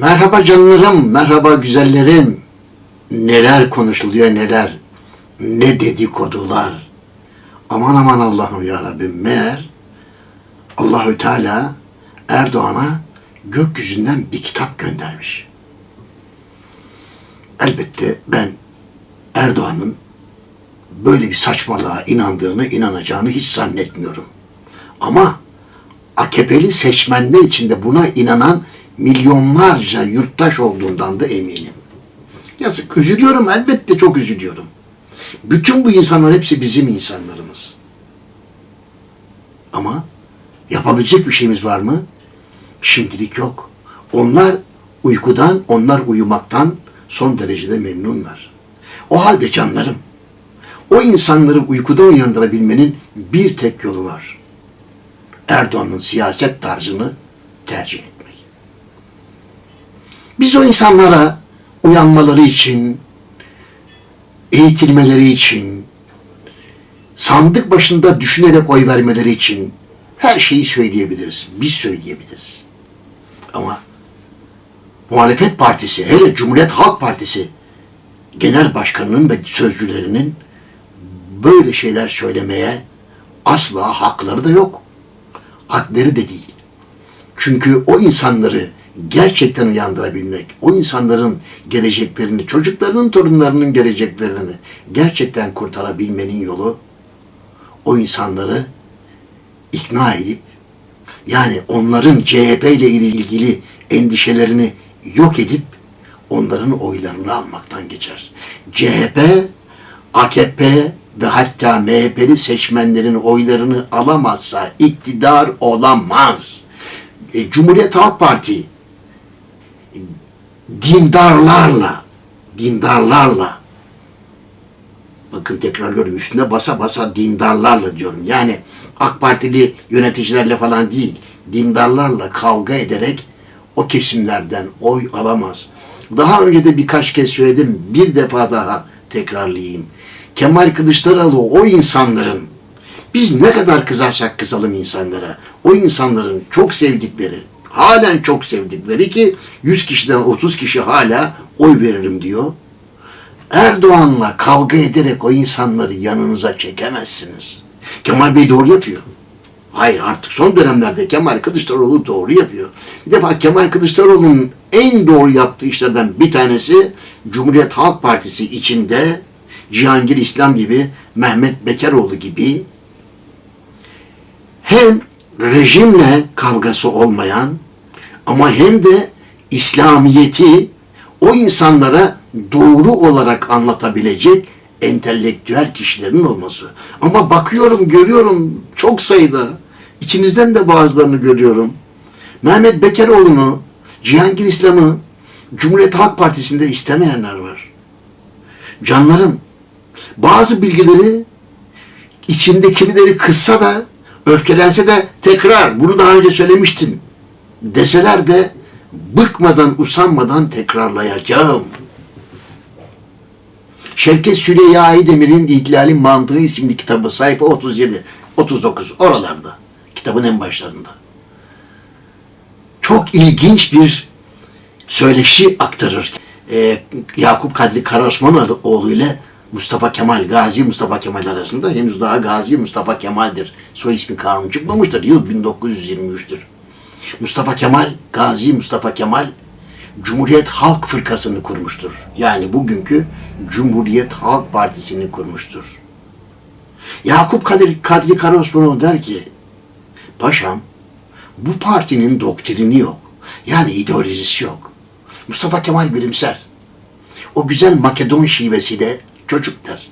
Merhaba canlarım, merhaba güzellerim. Neler konuşuluyor neler. Ne dedikodular. Aman aman Allah'ım ya Rabbim. Meğer Allahü Teala Erdoğan'a gökyüzünden bir kitap göndermiş. Elbette ben Erdoğan'ın böyle bir saçmalığa inandığını, inanacağını hiç zannetmiyorum. Ama AKP'li seçmenler içinde buna inanan milyonlarca yurttaş olduğundan da eminim. Yazık, üzülüyorum elbette çok üzülüyorum. Bütün bu insanlar hepsi bizim insanlarımız. Ama yapabilecek bir şeyimiz var mı? Şimdilik yok. Onlar uykudan, onlar uyumaktan son derecede memnunlar. O halde canlarım, o insanları uykudan uyandırabilmenin bir tek yolu var. Erdoğan'ın siyaset tarzını tercih etmek. Biz o insanlara uyanmaları için, eğitilmeleri için, sandık başında düşünerek oy vermeleri için her şeyi söyleyebiliriz. Biz söyleyebiliriz. Ama muhalefet partisi, hele Cumhuriyet Halk Partisi genel başkanının ve sözcülerinin böyle şeyler söylemeye asla hakları da yok. Hakları da değil. Çünkü o insanları gerçekten uyandırabilmek, o insanların geleceklerini, çocuklarının, torunlarının geleceklerini gerçekten kurtarabilmenin yolu o insanları ikna edip yani onların CHP ile ilgili endişelerini yok edip onların oylarını almaktan geçer. CHP, AKP ve hatta MHP'li seçmenlerin oylarını alamazsa iktidar olamaz. E, Cumhuriyet Halk Parti dindarlarla, dindarlarla bakın tekrarlıyorum üstüne basa basa dindarlarla diyorum. Yani AK Partili yöneticilerle falan değil, dindarlarla kavga ederek o kesimlerden oy alamaz. Daha önce de birkaç kez söyledim, bir defa daha tekrarlayayım. Kemal Kılıçdaroğlu o insanların, biz ne kadar kızarsak kızalım insanlara, o insanların çok sevdikleri, halen çok sevdikleri ki 100 kişiden 30 kişi hala oy veririm diyor. Erdoğan'la kavga ederek o insanları yanınıza çekemezsiniz. Kemal Bey doğru yapıyor. Hayır artık son dönemlerde Kemal Kılıçdaroğlu doğru yapıyor. Bir defa Kemal Kılıçdaroğlu'nun en doğru yaptığı işlerden bir tanesi Cumhuriyet Halk Partisi içinde Cihangir İslam gibi, Mehmet Bekeroğlu gibi hem rejimle kavgası olmayan ama hem de İslamiyeti o insanlara doğru olarak anlatabilecek entelektüel kişilerin olması. Ama bakıyorum, görüyorum çok sayıda, içinizden de bazılarını görüyorum. Mehmet Bekeroğlu'nu, Cihangir İslam'ı Cumhuriyet Halk Partisi'nde istemeyenler var. Canlarım, bazı bilgileri içinde kimileri kızsa da öfkelense de tekrar bunu daha önce söylemiştim deseler de bıkmadan usanmadan tekrarlayacağım. Şevket Süreyya Aydemir'in İhtilalin Mantığı isimli kitabı sayfa 37, 39 oralarda. Kitabın en başlarında. Çok ilginç bir söyleşi aktarır. Ee, Yakup Kadri Karaosmanoğlu ile Mustafa Kemal, Gazi Mustafa Kemal arasında henüz daha Gazi Mustafa Kemal'dir. Soy ismi kanun çıkmamıştır. Yıl 1923'tür. Mustafa Kemal, Gazi Mustafa Kemal Cumhuriyet Halk Fırkası'nı kurmuştur. Yani bugünkü Cumhuriyet Halk Partisi'ni kurmuştur. Yakup Kadri, Kadri Karaosmanoğlu der ki, Paşam, bu partinin doktrini yok. Yani ideolojisi yok. Mustafa Kemal gülümser. O güzel Makedon şivesiyle çocuk der.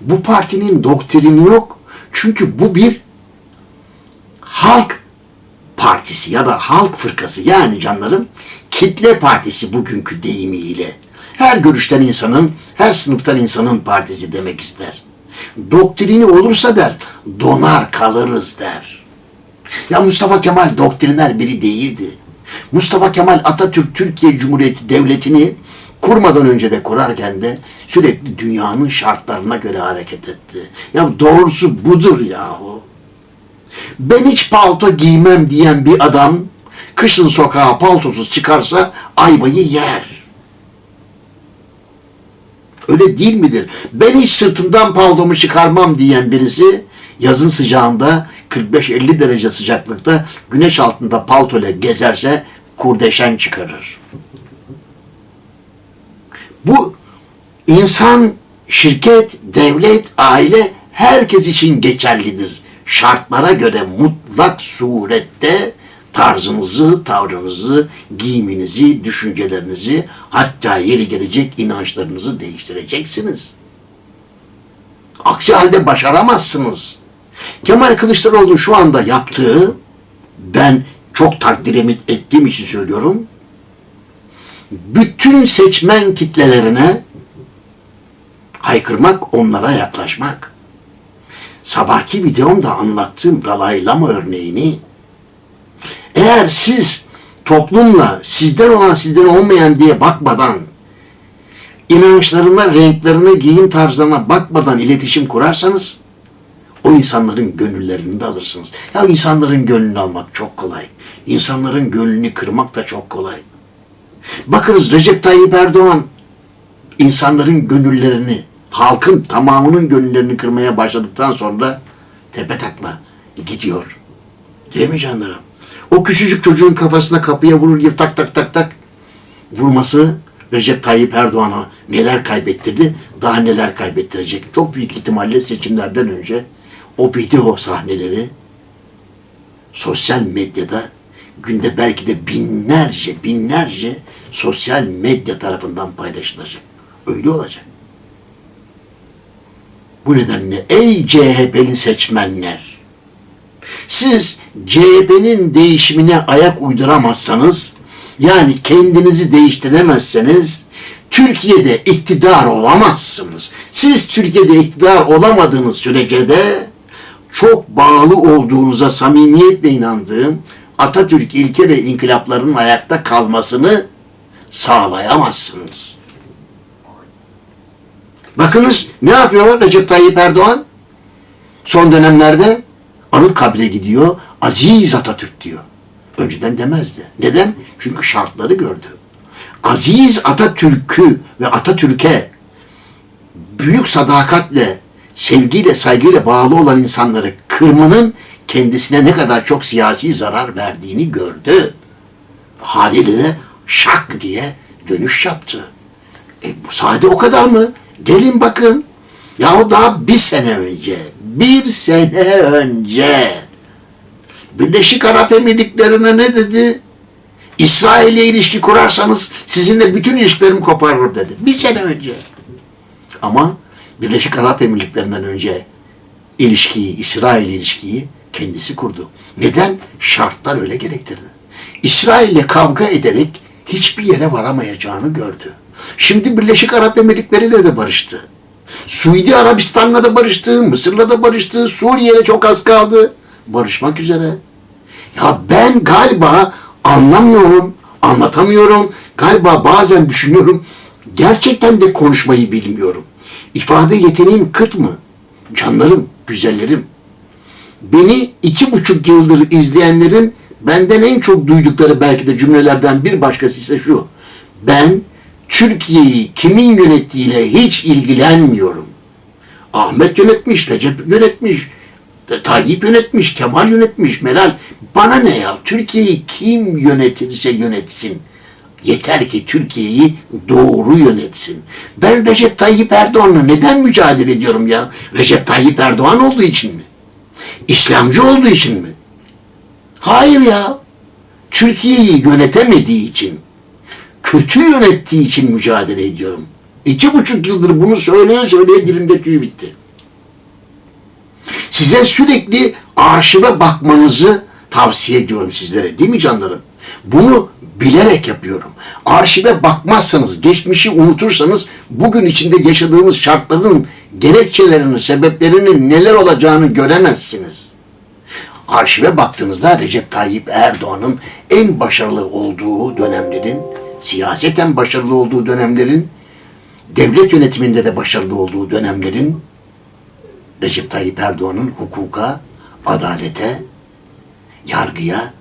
Bu partinin doktrini yok. Çünkü bu bir halk partisi ya da halk fırkası yani canlarım kitle partisi bugünkü deyimiyle. Her görüşten insanın, her sınıftan insanın partisi demek ister. Doktrini olursa der, donar kalırız der. Ya Mustafa Kemal doktriner biri değildi. Mustafa Kemal Atatürk Türkiye Cumhuriyeti Devleti'ni kurmadan önce de kurarken de sürekli dünyanın şartlarına göre hareket etti. Ya doğrusu budur yahu. Ben hiç palto giymem diyen bir adam kışın sokağa paltosuz çıkarsa ayvayı yer. Öyle değil midir? Ben hiç sırtımdan paltomu çıkarmam diyen birisi yazın sıcağında 45-50 derece sıcaklıkta güneş altında paltoyla gezerse kurdeşen çıkarır. Bu insan, şirket, devlet, aile herkes için geçerlidir. Şartlara göre mutlak surette tarzınızı, tavrınızı, giyiminizi, düşüncelerinizi, hatta yeri gelecek inançlarınızı değiştireceksiniz. Aksi halde başaramazsınız. Kemal Kılıçdaroğlu şu anda yaptığı, ben çok takdir ettiğim için söylüyorum, bütün seçmen kitlelerine haykırmak, onlara yaklaşmak. Sabahki videomda anlattığım Dalai Lama örneğini eğer siz toplumla sizden olan sizden olmayan diye bakmadan inançlarına, renklerine, giyim tarzlarına bakmadan iletişim kurarsanız o insanların gönüllerini de alırsınız. Ya insanların gönlünü almak çok kolay. İnsanların gönlünü kırmak da çok kolay. Bakınız Recep Tayyip Erdoğan insanların gönüllerini, halkın tamamının gönüllerini kırmaya başladıktan sonra tepe takla gidiyor. Değil mi canlarım? O küçücük çocuğun kafasına kapıya vurur gibi tak tak tak tak vurması Recep Tayyip Erdoğan'a neler kaybettirdi, daha neler kaybettirecek. Çok büyük ihtimalle seçimlerden önce o video sahneleri sosyal medyada günde belki de binlerce binlerce sosyal medya tarafından paylaşılacak. Öyle olacak. Bu nedenle ey CHP'li seçmenler siz CHP'nin değişimine ayak uyduramazsanız yani kendinizi değiştiremezseniz Türkiye'de iktidar olamazsınız. Siz Türkiye'de iktidar olamadığınız sürece de çok bağlı olduğunuza samimiyetle inandığım Atatürk ilke ve inkılaplarının ayakta kalmasını sağlayamazsınız. Bakınız ne yapıyor Recep Tayyip Erdoğan? Son dönemlerde Anıtkabir'e gidiyor, Aziz Atatürk diyor. Önceden demezdi. Neden? Çünkü şartları gördü. Aziz Atatürk'ü ve Atatürk'e büyük sadakatle, sevgiyle, saygıyla bağlı olan insanları kırmanın kendisine ne kadar çok siyasi zarar verdiğini gördü. Haliyle de şak diye dönüş yaptı. E, bu sade o kadar mı? Gelin bakın. Yahu daha bir sene önce, bir sene önce Birleşik Arap Emirlikleri'ne ne dedi? İsrail'le ilişki kurarsanız sizinle bütün ilişkilerimi koparırım dedi. Bir sene önce. Ama Birleşik Arap Emirlikleri'nden önce ilişkiyi, İsrail ilişkiyi kendisi kurdu. Neden? Şartlar öyle gerektirdi. İsrail'le kavga ederek hiçbir yere varamayacağını gördü. Şimdi Birleşik Arap Emirlikleri'yle de barıştı. Suudi Arabistan'la da barıştı, Mısır'la da barıştı, Suriye'yle çok az kaldı. Barışmak üzere. Ya ben galiba anlamıyorum, anlatamıyorum. Galiba bazen düşünüyorum, gerçekten de konuşmayı bilmiyorum. İfade yeteneğim kıt mı? Canlarım, güzellerim. Beni iki buçuk yıldır izleyenlerin benden en çok duydukları belki de cümlelerden bir başkası ise şu. Ben Türkiye'yi kimin yönettiğiyle hiç ilgilenmiyorum. Ahmet yönetmiş, Recep yönetmiş, Tayyip yönetmiş, Kemal yönetmiş, Meral. Bana ne ya? Türkiye'yi kim yönetirse yönetsin. Yeter ki Türkiye'yi doğru yönetsin. Ben Recep Tayyip Erdoğan'la neden mücadele ediyorum ya? Recep Tayyip Erdoğan olduğu için mi? İslamcı olduğu için mi? Hayır ya. Türkiye'yi yönetemediği için, kötü yönettiği için mücadele ediyorum. İki buçuk yıldır bunu söyleye söyleye dilimde tüy bitti. Size sürekli arşive bakmanızı tavsiye ediyorum sizlere. Değil mi canlarım? Bunu bilerek yapıyorum. Arşive bakmazsanız, geçmişi unutursanız bugün içinde yaşadığımız şartların gerekçelerini, sebeplerinin neler olacağını göremezsiniz. Arşive baktığınızda Recep Tayyip Erdoğan'ın en başarılı olduğu dönemlerin, siyaseten başarılı olduğu dönemlerin, devlet yönetiminde de başarılı olduğu dönemlerin Recep Tayyip Erdoğan'ın hukuka, adalete, yargıya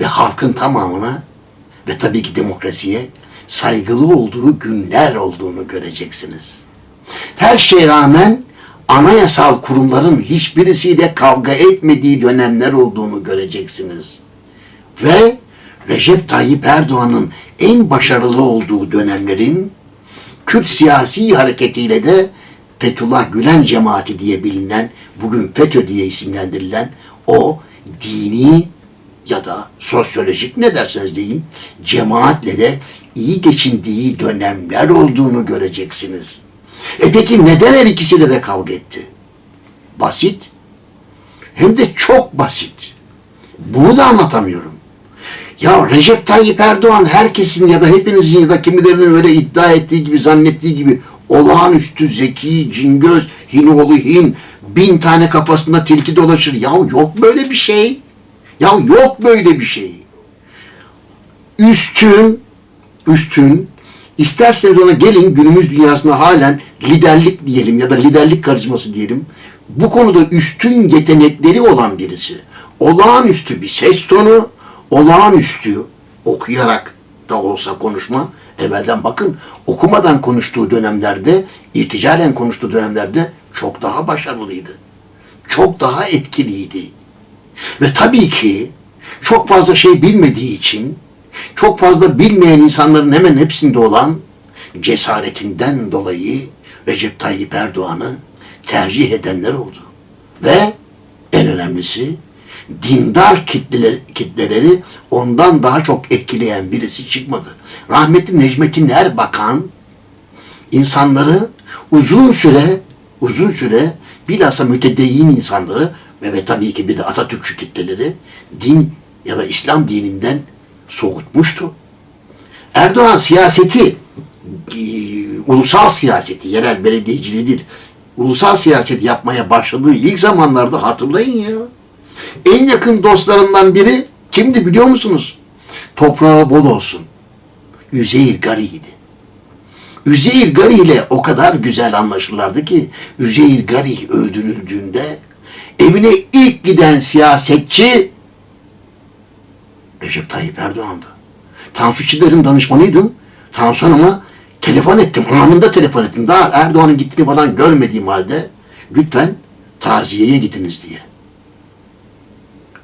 ve halkın tamamına ve tabii ki demokrasiye saygılı olduğu günler olduğunu göreceksiniz. Her şeye rağmen anayasal kurumların hiçbirisiyle kavga etmediği dönemler olduğunu göreceksiniz. Ve Recep Tayyip Erdoğan'ın en başarılı olduğu dönemlerin Kürt siyasi hareketiyle de Fethullah Gülen cemaati diye bilinen, bugün FETÖ diye isimlendirilen o dini ya da sosyolojik ne derseniz deyin cemaatle de iyi geçindiği dönemler olduğunu göreceksiniz. E peki neden her ikisiyle de kavga etti? Basit. Hem de çok basit. Bunu da anlatamıyorum. Ya Recep Tayyip Erdoğan herkesin ya da hepinizin ya da kimilerinin öyle iddia ettiği gibi zannettiği gibi olağanüstü zeki, cingöz, hinoğlu hin, bin tane kafasında tilki dolaşır. Ya yok böyle bir şey. Ya yok böyle bir şey. Üstün, üstün, isterseniz ona gelin günümüz dünyasına halen liderlik diyelim ya da liderlik karizması diyelim. Bu konuda üstün yetenekleri olan birisi. Olağanüstü bir ses tonu, olağanüstü okuyarak da olsa konuşma. Evvelden bakın okumadan konuştuğu dönemlerde, irticalen konuştuğu dönemlerde çok daha başarılıydı. Çok daha etkiliydi. Ve tabii ki çok fazla şey bilmediği için, çok fazla bilmeyen insanların hemen hepsinde olan cesaretinden dolayı Recep Tayyip Erdoğan'ı tercih edenler oldu. Ve en önemlisi dindar kitle, kitleleri ondan daha çok etkileyen birisi çıkmadı. Rahmetli Necmettin Erbakan insanları uzun süre uzun süre bilhassa mütedeyyin insanları ve, ve tabii ki bir de Atatürkçü kitleleri din ya da İslam dininden soğutmuştu. Erdoğan siyaseti e, ulusal siyaseti, yerel belediyeciliği değil, ulusal siyaset yapmaya başladığı ilk zamanlarda hatırlayın ya. En yakın dostlarından biri kimdi biliyor musunuz? Toprağı bol olsun. Üzeyir Gari'ydi. Üzeyir Gari ile o kadar güzel anlaşırlardı ki Üzeyir Gari öldürüldüğünde evine ilk giden siyasetçi Recep Tayyip Erdoğan'dı. Tansu Çiller'in danışmanıydım. Tansu Hanım'a telefon ettim. Anında telefon ettim. Daha Erdoğan'ın gittiğini falan görmediğim halde lütfen taziyeye gidiniz diye.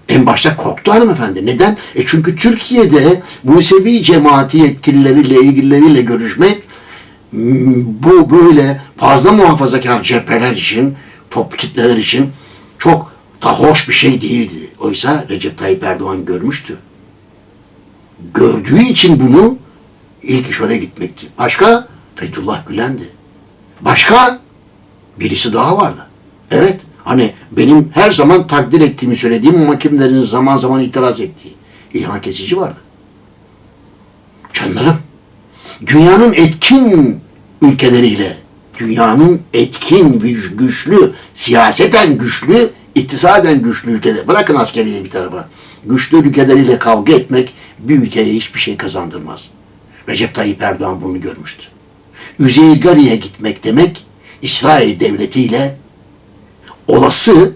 En başta korktu hanımefendi. Neden? E çünkü Türkiye'de Musevi cemaati yetkilileriyle, ilgilileriyle görüşmek bu böyle fazla muhafazakar cepheler için, top kitleler için çok da hoş bir şey değildi. Oysa Recep Tayyip Erdoğan görmüştü. Gördüğü için bunu ilk iş oraya gitmekti. Başka? Fethullah Gülen'di. Başka? Birisi daha vardı. Evet. Hani benim her zaman takdir ettiğimi söylediğim ama kimlerin zaman zaman itiraz ettiği İlhan Kesici vardı. Canlarım, dünyanın etkin ülkeleriyle, dünyanın etkin, güç- güçlü, siyaseten güçlü, iktisaden güçlü ülkeler, bırakın askeriye bir tarafa, güçlü ülkeleriyle kavga etmek bir ülkeye hiçbir şey kazandırmaz. Recep Tayyip Erdoğan bunu görmüştü. Üzeyir Gari'ye gitmek demek, İsrail devletiyle olası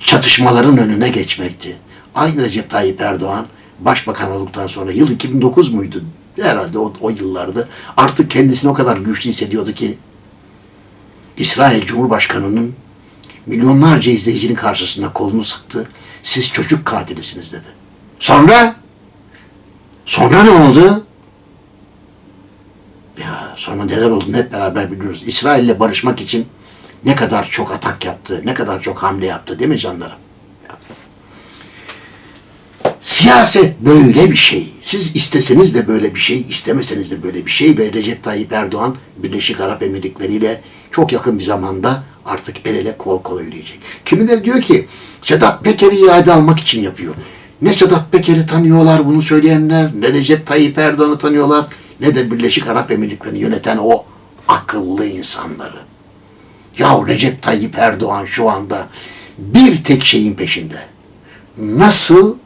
çatışmaların önüne geçmekti. Aynı Recep Tayyip Erdoğan başbakan olduktan sonra yıl 2009 muydu? Herhalde o, o yıllarda artık kendisini o kadar güçlü hissediyordu ki İsrail Cumhurbaşkanı'nın milyonlarca izleyicinin karşısına kolunu sıktı. Siz çocuk katilisiniz dedi. Sonra sonra ne oldu? Ya sonra neler oldu hep beraber biliyoruz. İsrail'le barışmak için ne kadar çok atak yaptı, ne kadar çok hamle yaptı değil mi canlarım? Ya. Siyaset böyle bir şey. Siz isteseniz de böyle bir şey, istemeseniz de böyle bir şey ve Recep Tayyip Erdoğan Birleşik Arap Emirlikleri ile çok yakın bir zamanda artık el ele kol kola yürüyecek. Kimileri diyor ki Sedat Peker'i iade almak için yapıyor. Ne Sedat Peker'i tanıyorlar bunu söyleyenler, ne Recep Tayyip Erdoğan'ı tanıyorlar, ne de Birleşik Arap Emirlikleri'ni yöneten o akıllı insanları. Ya Recep Tayyip Erdoğan şu anda bir tek şeyin peşinde. Nasıl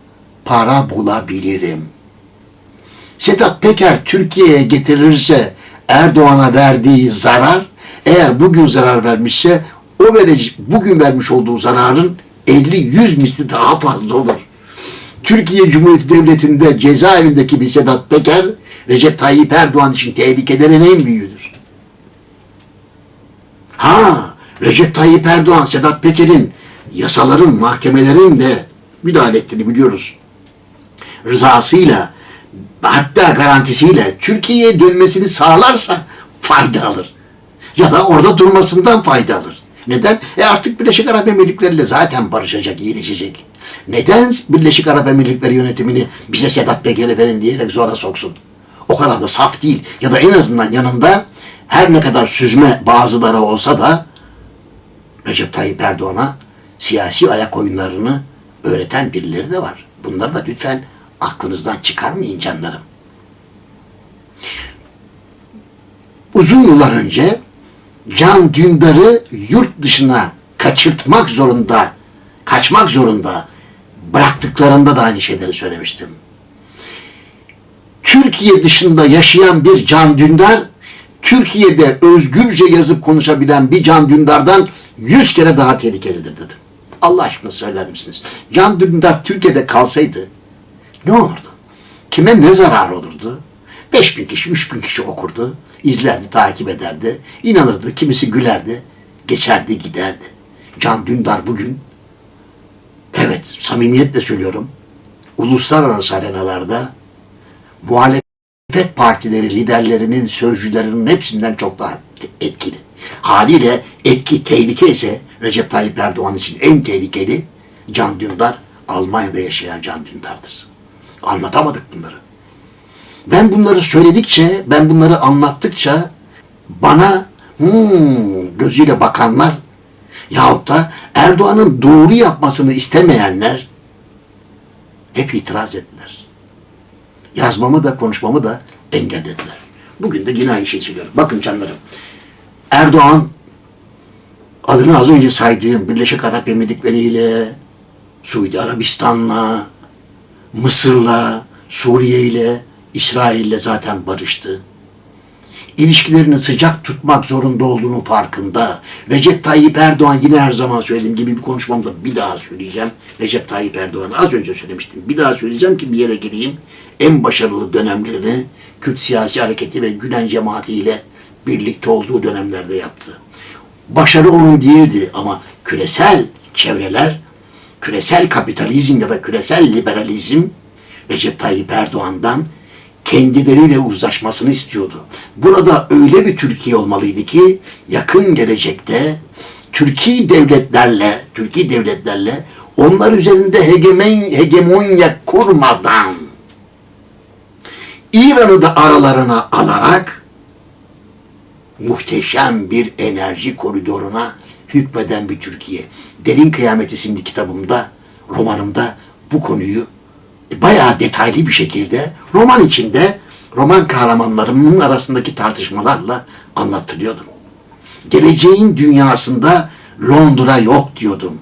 para bulabilirim? Sedat Peker Türkiye'ye getirirse Erdoğan'a verdiği zarar eğer bugün zarar vermişse o vereci, bugün vermiş olduğu zararın 50-100 misli daha fazla olur. Türkiye Cumhuriyeti Devleti'nde cezaevindeki bir Sedat Peker, Recep Tayyip Erdoğan için tehlikelerin en büyüğüdür. Ha, Recep Tayyip Erdoğan, Sedat Peker'in yasaların, mahkemelerin de müdahale ettiğini biliyoruz. Rızasıyla, hatta garantisiyle Türkiye'ye dönmesini sağlarsa fayda alır. Ya da orada durmasından fayda alır. Neden? E artık Birleşik Arap Emirlikleri ile zaten barışacak, iyileşecek. Neden Birleşik Arap Emirlikleri yönetimini bize Sedat Peker'e verin diyerek zora soksun? O kadar da saf değil. Ya da en azından yanında her ne kadar süzme bazıları olsa da Recep Tayyip Erdoğan'a siyasi ayak oyunlarını öğreten birileri de var. Bunları da lütfen aklınızdan çıkarmayın canlarım. Uzun yıllar önce Can Dündar'ı yurt dışına kaçırtmak zorunda, kaçmak zorunda bıraktıklarında da aynı şeyleri söylemiştim. Türkiye dışında yaşayan bir Can Dündar, Türkiye'de özgürce yazıp konuşabilen bir Can Dündar'dan yüz kere daha tehlikelidir dedim. Allah aşkına söyler misiniz? Can Dündar Türkiye'de kalsaydı ne olurdu? Kime ne zarar olurdu? 5 bin kişi, 3 bin kişi okurdu, izlerdi, takip ederdi, inanırdı, kimisi gülerdi, geçerdi, giderdi. Can Dündar bugün, evet samimiyetle söylüyorum, uluslararası arenalarda muhalefet partileri liderlerinin, sözcülerinin hepsinden çok daha etkili. Haliyle etki, tehlike ise Recep Tayyip Erdoğan için en tehlikeli Can Dündar, Almanya'da yaşayan Can Dündar'dır. Anlatamadık bunları. Ben bunları söyledikçe, ben bunları anlattıkça bana hmm, gözüyle bakanlar yahut da Erdoğan'ın doğru yapmasını istemeyenler hep itiraz ettiler. Yazmamı da konuşmamı da engellediler. Bugün de yine aynı şeyi söylüyorum. Bakın canlarım. Erdoğan adını az önce saydığım Birleşik Arap Emirlikleri ile Suudi Arabistan'la Mısır'la, Suriye ile, İsrail ile zaten barıştı. İlişkilerini sıcak tutmak zorunda olduğunu farkında. Recep Tayyip Erdoğan yine her zaman söylediğim gibi bir konuşmamda bir daha söyleyeceğim. Recep Tayyip Erdoğan az önce söylemiştim. Bir daha söyleyeceğim ki bir yere gireyim. En başarılı dönemlerini Kürt siyasi hareketi ve Gülen cemaati ile birlikte olduğu dönemlerde yaptı. Başarı onun değildi ama küresel çevreler küresel kapitalizm ya da küresel liberalizm Recep Tayyip Erdoğan'dan kendileriyle uzlaşmasını istiyordu. Burada öyle bir Türkiye olmalıydı ki yakın gelecekte Türkiye devletlerle, Türkiye devletlerle onlar üzerinde hegemen, hegemonya kurmadan İran'ı da aralarına alarak muhteşem bir enerji koridoruna hükmeden bir Türkiye. Derin Kıyamet isimli kitabımda, romanımda bu konuyu bayağı detaylı bir şekilde roman içinde roman kahramanlarımın arasındaki tartışmalarla anlatılıyordum. Geleceğin dünyasında Londra yok diyordum.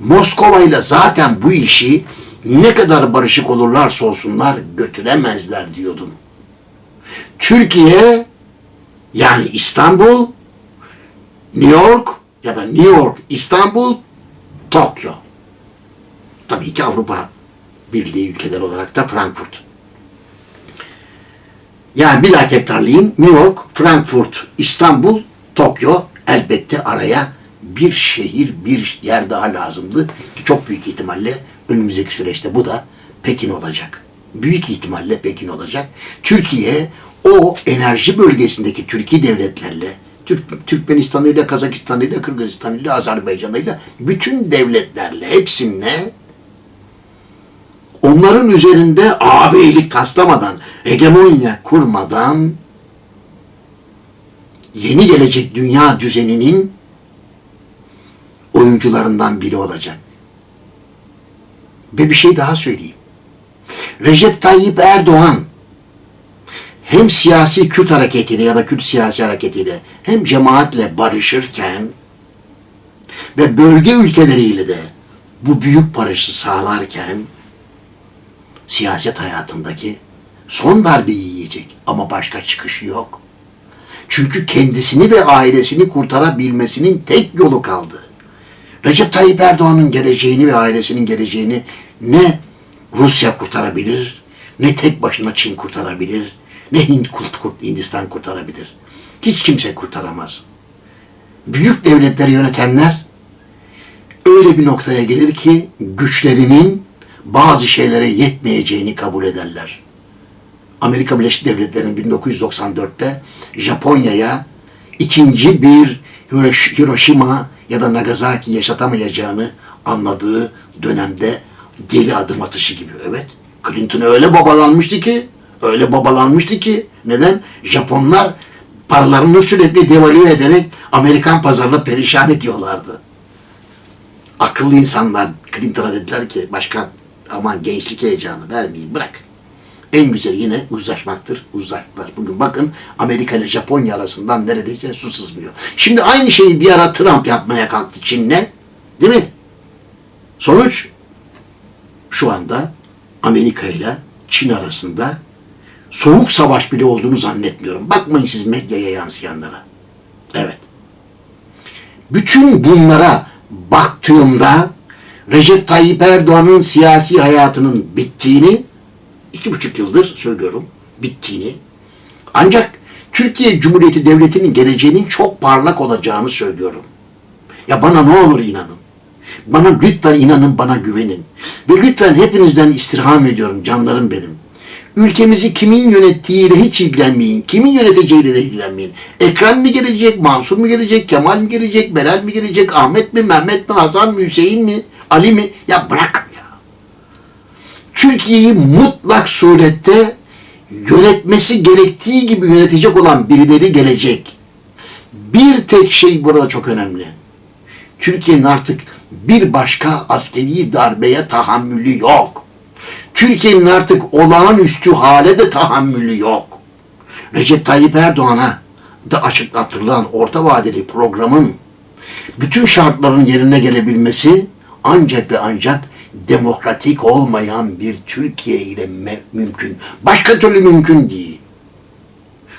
Moskova ile zaten bu işi ne kadar barışık olurlarsa olsunlar götüremezler diyordum. Türkiye yani İstanbul, New York ya da New York, İstanbul, Tokyo. Tabii ki Avrupa Birliği ülkeler olarak da Frankfurt. Yani bir daha tekrarlayayım. New York, Frankfurt, İstanbul, Tokyo elbette araya bir şehir, bir yer daha lazımdı. Çok büyük ihtimalle önümüzdeki süreçte bu da Pekin olacak. Büyük ihtimalle Pekin olacak. Türkiye o enerji bölgesindeki Türkiye devletlerle, Türk, Türkmenistan'ı ile, Kazakistan'ı ile, Kırgızistan'ı ile, Azerbaycan'ı ile, bütün devletlerle, hepsine onların üzerinde ağabeylik taslamadan, hegemonya kurmadan yeni gelecek dünya düzeninin oyuncularından biri olacak. Ve bir şey daha söyleyeyim. Recep Tayyip Erdoğan hem siyasi Kürt hareketiyle ya da Kürt siyasi hareketiyle hem cemaatle barışırken ve bölge ülkeleriyle de bu büyük barışı sağlarken siyaset hayatındaki son darbeyi yiyecek ama başka çıkışı yok. Çünkü kendisini ve ailesini kurtarabilmesinin tek yolu kaldı. Recep Tayyip Erdoğan'ın geleceğini ve ailesinin geleceğini ne Rusya kurtarabilir, ne tek başına Çin kurtarabilir, ne Hint Hindistan kurtarabilir. Hiç kimse kurtaramaz. Büyük devletleri yönetenler öyle bir noktaya gelir ki güçlerinin bazı şeylere yetmeyeceğini kabul ederler. Amerika Birleşik Devletleri'nin 1994'te Japonya'ya ikinci bir Hiroş- Hiroşima ya da Nagasaki yaşatamayacağını anladığı dönemde geri adım atışı gibi. Evet, Clinton öyle babalanmıştı ki, öyle babalanmıştı ki, neden? Japonlar paralarını sürekli devalüe ederek Amerikan pazarını perişan ediyorlardı. Akıllı insanlar Clinton'a dediler ki başkan aman gençlik heyecanı vermeyin bırak. En güzeli yine uzlaşmaktır. Uzlaştılar. Bugün bakın Amerika ile Japonya arasından neredeyse su sızmıyor. Şimdi aynı şeyi bir ara Trump yapmaya kalktı Çin'le. Değil mi? Sonuç şu anda Amerika ile Çin arasında soğuk savaş bile olduğunu zannetmiyorum. Bakmayın siz medyaya yansıyanlara. Evet. Bütün bunlara baktığımda Recep Tayyip Erdoğan'ın siyasi hayatının bittiğini iki buçuk yıldır söylüyorum bittiğini ancak Türkiye Cumhuriyeti Devleti'nin geleceğinin çok parlak olacağını söylüyorum. Ya bana ne olur inanın. Bana lütfen inanın, bana güvenin. Ve lütfen hepinizden istirham ediyorum canlarım benim. Ülkemizi kimin yönettiğiyle hiç ilgilenmeyin. Kimin yöneteceğiyle de ilgilenmeyin. Ekrem mi gelecek, Mansur mu gelecek, Kemal mi gelecek, Meral mi gelecek, Ahmet mi, Mehmet mi, Hasan mı, Hüseyin mi, Ali mi? Ya bırakın ya. Türkiye'yi mutlak surette yönetmesi gerektiği gibi yönetecek olan birileri gelecek. Bir tek şey burada çok önemli. Türkiye'nin artık bir başka askeri darbeye tahammülü yok. Türkiye'nin artık olağanüstü hale de tahammülü yok. Recep Tayyip Erdoğan'a da açıklatılan orta vadeli programın bütün şartların yerine gelebilmesi ancak ve ancak demokratik olmayan bir Türkiye ile mümkün. Başka türlü mümkün değil.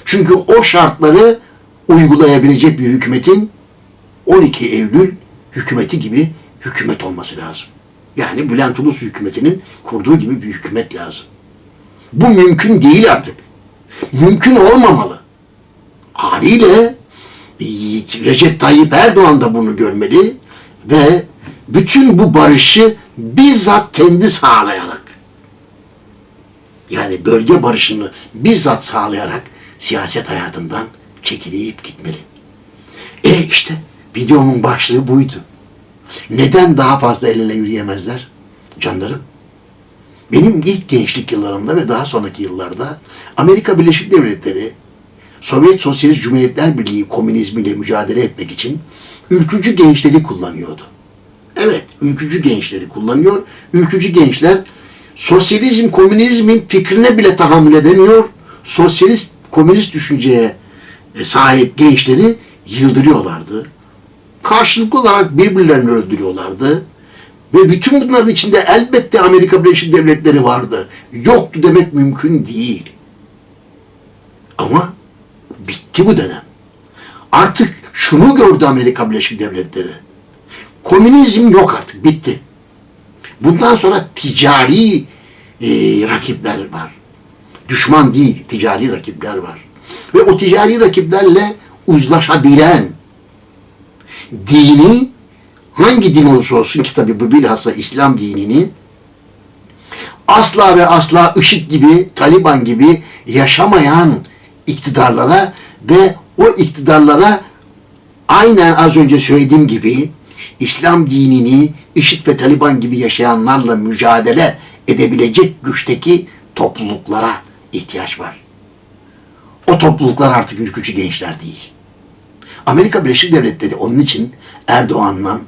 Çünkü o şartları uygulayabilecek bir hükümetin 12 Eylül hükümeti gibi hükümet olması lazım. Yani Bülent Ulus hükümetinin kurduğu gibi bir hükümet lazım. Bu mümkün değil artık. Mümkün olmamalı. Haliyle Recep Tayyip Erdoğan da bunu görmeli ve bütün bu barışı bizzat kendi sağlayarak yani bölge barışını bizzat sağlayarak siyaset hayatından çekileyip gitmeli. E işte videomun başlığı buydu. Neden daha fazla el ele yürüyemezler? Canlarım. Benim ilk gençlik yıllarımda ve daha sonraki yıllarda Amerika Birleşik Devletleri Sovyet Sosyalist Cumhuriyetler Birliği komünizmiyle mücadele etmek için ülkücü gençleri kullanıyordu. Evet, ülkücü gençleri kullanıyor. Ülkücü gençler sosyalizm, komünizmin fikrine bile tahammül edemiyor. Sosyalist, komünist düşünceye e, sahip gençleri yıldırıyorlardı. Karşılıklı olarak birbirlerini öldürüyorlardı. Ve bütün bunların içinde elbette Amerika Birleşik Devletleri vardı. Yoktu demek mümkün değil. Ama bitti bu dönem. Artık şunu gördü Amerika Birleşik Devletleri. Komünizm yok artık, bitti. Bundan sonra ticari e, rakipler var. Düşman değil, ticari rakipler var. Ve o ticari rakiplerle uzlaşabilen dini hangi din olursa olsun ki tabi bu bilhassa İslam dinini asla ve asla IŞİD gibi, Taliban gibi yaşamayan iktidarlara ve o iktidarlara aynen az önce söylediğim gibi İslam dinini IŞİD ve Taliban gibi yaşayanlarla mücadele edebilecek güçteki topluluklara ihtiyaç var. O topluluklar artık ülkücü gençler değil. Amerika Birleşik Devletleri onun için Erdoğan'la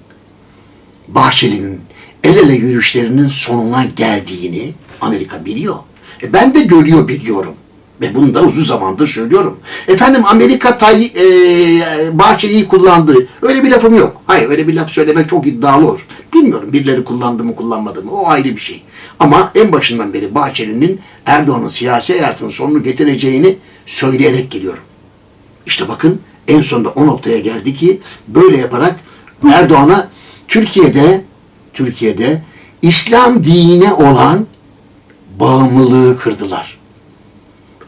Bahçeli'nin el ele yürüyüşlerinin sonuna geldiğini Amerika biliyor. E ben de görüyor biliyorum. Ve bunu da uzun zamandır söylüyorum. Efendim Amerika Tay e, Bahçeli'yi kullandı. Öyle bir lafım yok. Hayır öyle bir laf söylemek çok iddialı olur. Bilmiyorum birileri kullandı mı kullanmadı mı. O ayrı bir şey. Ama en başından beri Bahçeli'nin Erdoğan'ın siyasi hayatının sonunu getireceğini söyleyerek geliyorum. İşte bakın en sonunda o noktaya geldi ki böyle yaparak Erdoğan'a Türkiye'de Türkiye'de İslam dinine olan bağımlılığı kırdılar.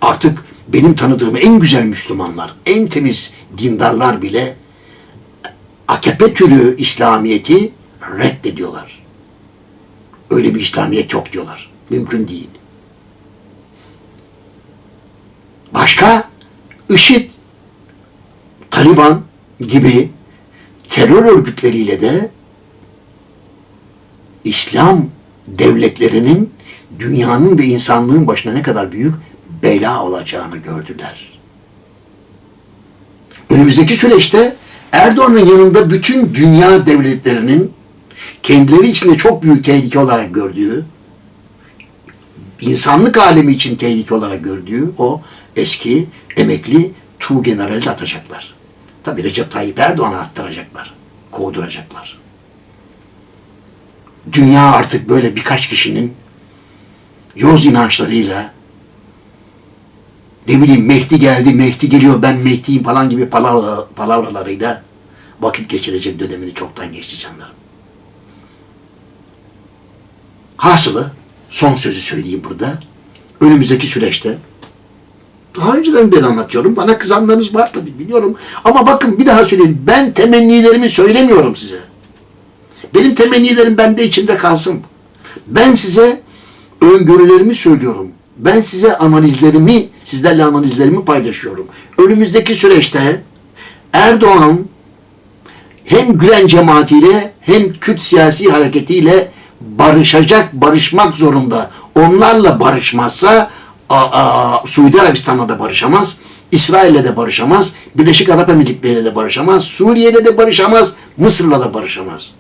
Artık benim tanıdığım en güzel Müslümanlar, en temiz dindarlar bile AKP türü İslamiyeti reddediyorlar. Öyle bir İslamiyet yok diyorlar. Mümkün değil. Başka IŞİD, Taliban gibi terör örgütleriyle de İslam devletlerinin dünyanın ve insanlığın başına ne kadar büyük bela olacağını gördüler. Önümüzdeki süreçte Erdoğan'ın yanında bütün dünya devletlerinin kendileri içinde çok büyük tehlike olarak gördüğü, insanlık alemi için tehlike olarak gördüğü o eski emekli Tu generali de atacaklar. Tabi Recep Tayyip Erdoğan'a attıracaklar, kovduracaklar. Dünya artık böyle birkaç kişinin yoz inançlarıyla ne bileyim Mehdi geldi, Mehdi geliyor, ben Mehdi'yim falan gibi palavra, palavralarıyla vakit geçirecek dönemini çoktan geçti canlarım. Hasılı son sözü söyleyeyim burada. Önümüzdeki süreçte daha önceden ben anlatıyorum. Bana kızanlarınız var tabii biliyorum. Ama bakın bir daha söyleyeyim. Ben temennilerimi söylemiyorum size. Benim temennilerim bende içinde kalsın. Ben size öngörülerimi söylüyorum. Ben size analizlerimi, sizlerle analizlerimi paylaşıyorum. Önümüzdeki süreçte Erdoğan hem Gülen cemaatiyle hem Kürt siyasi hareketiyle barışacak, barışmak zorunda. Onlarla barışmazsa a, a, Suudi Arabistan'la da barışamaz, İsrail'le de barışamaz, Birleşik Arap Emirlikleri'yle de barışamaz, Suriye'yle de barışamaz, Mısır'la da barışamaz.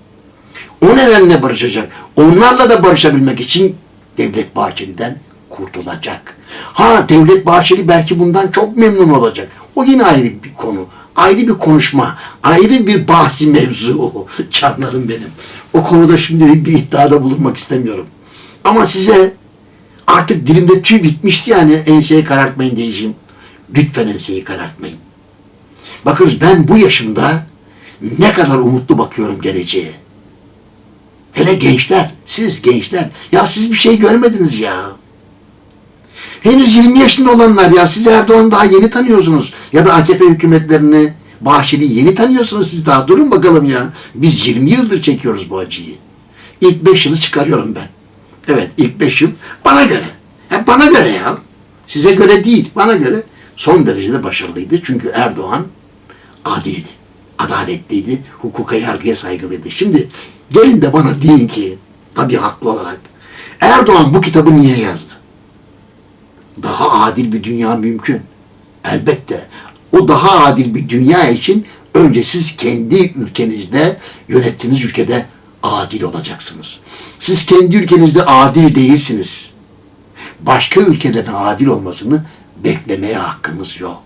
O nedenle barışacak. Onlarla da barışabilmek için Devlet Bahçeli'den kurtulacak. Ha Devlet Bahçeli belki bundan çok memnun olacak. O yine ayrı bir konu. Ayrı bir konuşma. Ayrı bir bahsi mevzu. Canlarım benim. O konuda şimdi bir iddiada bulunmak istemiyorum. Ama size artık dilimde tüy bitmişti yani enseyi karartmayın diyeceğim. Lütfen enseyi karartmayın. Bakınız ben bu yaşımda ne kadar umutlu bakıyorum geleceğe. Hele gençler, siz gençler. Ya siz bir şey görmediniz ya. Henüz 20 yaşında olanlar ya siz Erdoğan'ı daha yeni tanıyorsunuz. Ya da AKP hükümetlerini, Bahçeli'yi yeni tanıyorsunuz siz daha. Durun bakalım ya. Biz 20 yıldır çekiyoruz bu acıyı. İlk 5 yılı çıkarıyorum ben. Evet ilk 5 yıl bana göre. Hep bana göre ya. Size göre değil, bana göre son derecede başarılıydı. Çünkü Erdoğan adildi, adaletliydi, hukuka yargıya saygılıydı. Şimdi gelin de bana deyin ki, tabii haklı olarak, Erdoğan bu kitabı niye yazdı? Daha adil bir dünya mümkün. Elbette. O daha adil bir dünya için önce siz kendi ülkenizde, yönettiğiniz ülkede adil olacaksınız. Siz kendi ülkenizde adil değilsiniz. Başka ülkelerin adil olmasını beklemeye hakkınız yok.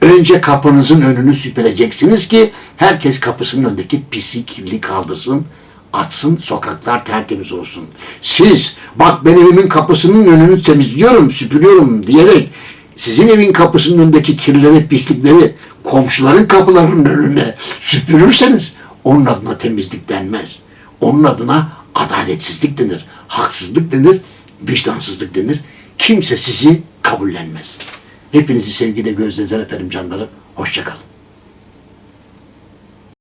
Önce kapınızın önünü süpüreceksiniz ki herkes kapısının önündeki pisi kirli kaldırsın, atsın, sokaklar tertemiz olsun. Siz bak ben evimin kapısının önünü temizliyorum, süpürüyorum diyerek sizin evin kapısının önündeki kirleri, pislikleri komşuların kapılarının önüne süpürürseniz onun adına temizlik denmez. Onun adına adaletsizlik denir, haksızlık denir, vicdansızlık denir. Kimse sizi kabullenmez. Hepinizi sevgiyle gözlerinizden öperim canlarım. Hoşçakalın.